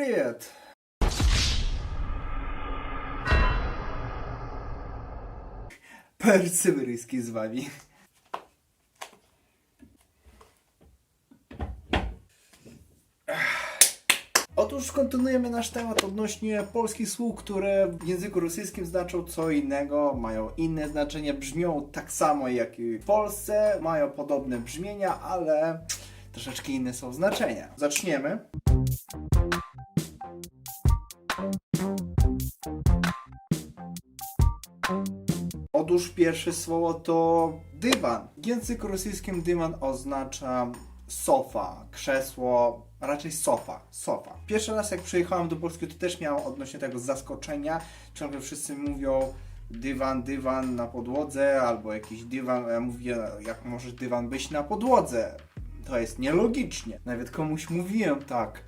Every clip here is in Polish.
Привет! Persyberyjski z wami. Otóż kontynuujemy nasz temat odnośnie polskich słów, które w języku rosyjskim znaczą co innego, mają inne znaczenie, brzmią tak samo jak i w Polsce, mają podobne brzmienia, ale troszeczkę inne są znaczenia. Zaczniemy. Otóż pierwsze słowo to dywan. W języku rosyjskim dywan oznacza sofa, krzesło, raczej sofa, sofa. Pierwszy raz jak przyjechałem do Polski to też miałem odnośnie tego zaskoczenia. Ciągle wszyscy mówią dywan, dywan na podłodze albo jakiś dywan, ja mówię jak może dywan być na podłodze. To jest nielogicznie. Nawet komuś mówiłem tak,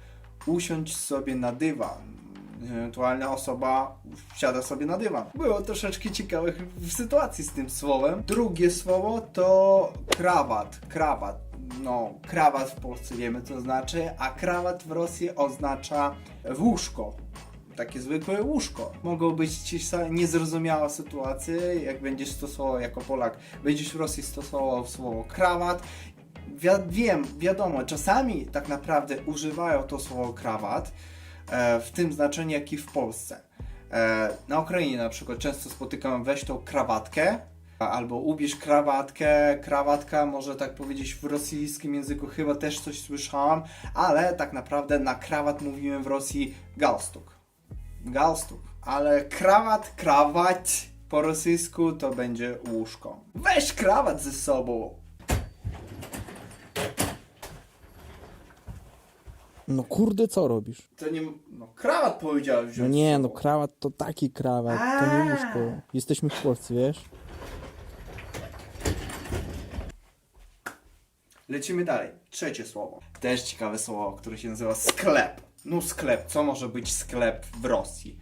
usiądź sobie na dywan ewentualna osoba wsiada sobie na dywan. Było troszeczkę ciekawych sytuacji z tym słowem. Drugie słowo to krawat. Krawat. No, krawat w Polsce wiemy co znaczy, a krawat w Rosji oznacza łóżko. Takie zwykłe łóżko. Mogą być ci niezrozumiałe sytuacje, jak będziesz stosował jako Polak, będziesz w Rosji stosował słowo krawat. Wi- wiem, wiadomo, czasami tak naprawdę używają to słowo krawat, w tym znaczeniu, jak i w Polsce. E, na Ukrainie na przykład często spotykam weź tą krawatkę, albo ubierz krawatkę, krawatka, może tak powiedzieć w rosyjskim języku chyba też coś słyszałam, ale tak naprawdę na krawat mówiłem w Rosji galstuk. Galstuk. Ale krawat, krawat po rosyjsku to będzie łóżko. Weź krawat ze sobą. No kurde, co robisz? To nie... No krawat powiedziałeś No wziąć nie, no krawat to taki krawat, to nie łóżko. Jesteśmy w Polsce, wiesz? Lecimy dalej. Trzecie słowo. Też ciekawe słowo, które się nazywa sklep. No sklep. Co może być sklep w Rosji?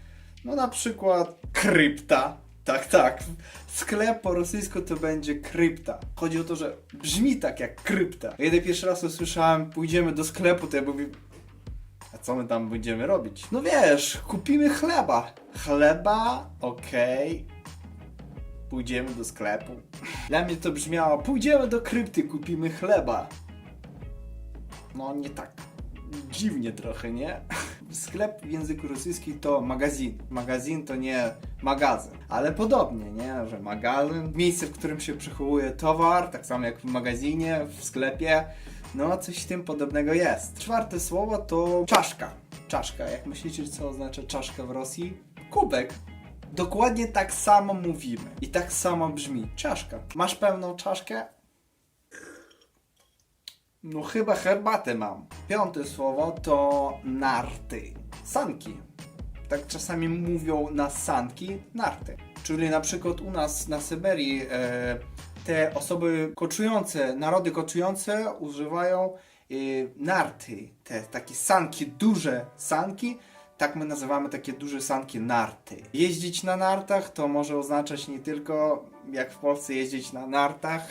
No na przykład krypta. Tak, tak. Sklep po rosyjsku to będzie krypta. Chodzi o to, że brzmi tak jak krypta. Kiedy pierwszy raz usłyszałem, pójdziemy do sklepu, to ja mówię, a co my tam będziemy robić? No wiesz, kupimy chleba. Chleba, okej. Pójdziemy do sklepu. Dla mnie to brzmiało, pójdziemy do krypty, kupimy chleba. No nie tak. Dziwnie trochę, nie? Sklep w języku rosyjskim to magazyn. Magazyn to nie magazyn. Ale podobnie, nie? Że magazyn, miejsce, w którym się przechowuje towar, tak samo jak w magazynie, w sklepie. No, coś tym podobnego jest. Czwarte słowo to czaszka. Czaszka. Jak myślicie, co oznacza czaszka w Rosji? Kubek. Dokładnie tak samo mówimy. I tak samo brzmi. Czaszka. Masz pełną czaszkę? No chyba herbatę mam. Piąte słowo to narty. Sanki. Tak czasami mówią na sanki narty. Czyli na przykład u nas na Syberii e, te osoby koczujące, narody koczujące używają e, narty. Te takie sanki, duże sanki. Tak my nazywamy takie duże sanki narty. Jeździć na nartach to może oznaczać nie tylko jak w Polsce jeździć na nartach,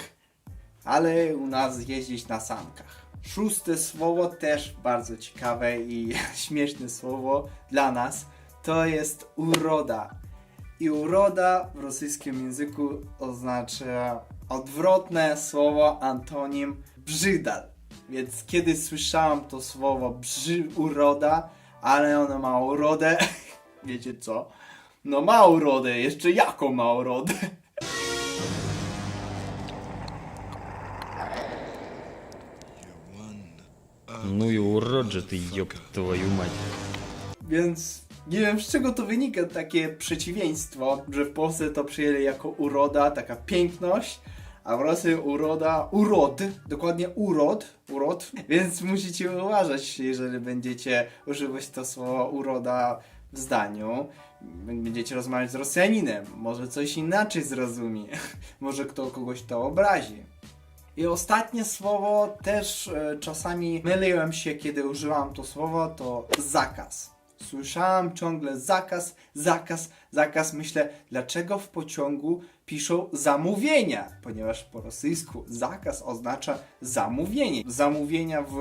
ale u nas jeździć na sankach. Szóste słowo też bardzo ciekawe i śmieszne słowo dla nas to jest uroda. I uroda w rosyjskim języku oznacza odwrotne słowo antonim brzydal. Więc kiedy słyszałem to słowo brzy uroda, ale ono ma urodę, wiecie co? No ma urodę, jeszcze jaką ma urodę? Ну и урод же ты, ёб твою мать. Więc nie wiem z czego to wynika takie przeciwieństwo, że w Polsce to przyjęli jako uroda, taka piękność, a w Rosji uroda, urod, dokładnie urod, urod, więc musicie uważać, jeżeli będziecie używać to słowo uroda w zdaniu. Będziecie rozmawiać z Rosjaninem, może coś inaczej zrozumie, może kto kogoś to obrazi. I ostatnie słowo też e, czasami myliłem się, kiedy używam to słowo, to zakaz. Słyszałem ciągle zakaz, zakaz, zakaz. Myślę, dlaczego w pociągu piszą zamówienia? Ponieważ po rosyjsku zakaz oznacza zamówienie. Zamówienia w,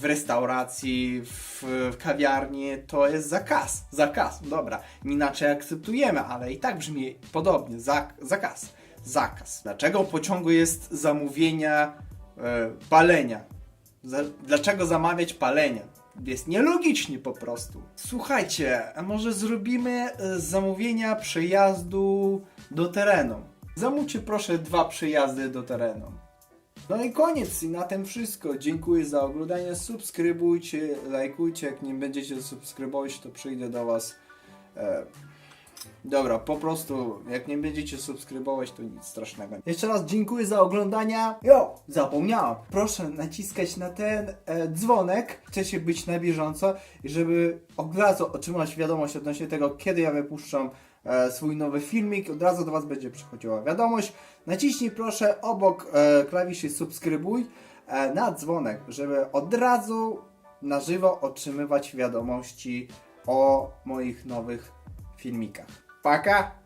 w restauracji, w, w kawiarni to jest zakaz. Zakaz, dobra. Inaczej akceptujemy, ale i tak brzmi podobnie. Zak, zakaz, zakaz. Dlaczego w pociągu jest zamówienia e, palenia? Dlaczego zamawiać palenia? Jest nielogicznie po prostu. Słuchajcie, a może zrobimy e, zamówienia przejazdu do terenu? Zamówcie proszę dwa przejazdy do terenu. No i koniec, i na tym wszystko. Dziękuję za oglądanie. Subskrybujcie, lajkujcie. Jak nie będziecie subskrybować, to przyjdę do Was. E, Dobra, po prostu jak nie będziecie subskrybować, to nic strasznego. Jeszcze raz dziękuję za oglądanie. Jo, zapomniałam. Proszę naciskać na ten e, dzwonek. Chcecie być na bieżąco i żeby od razu otrzymać wiadomość odnośnie tego, kiedy ja wypuszczam e, swój nowy filmik. Od razu do Was będzie przychodziła wiadomość. Naciśnij proszę obok e, klawiszy subskrybuj e, na dzwonek, żeby od razu na żywo otrzymywać wiadomości o moich nowych fílmica. Para acá,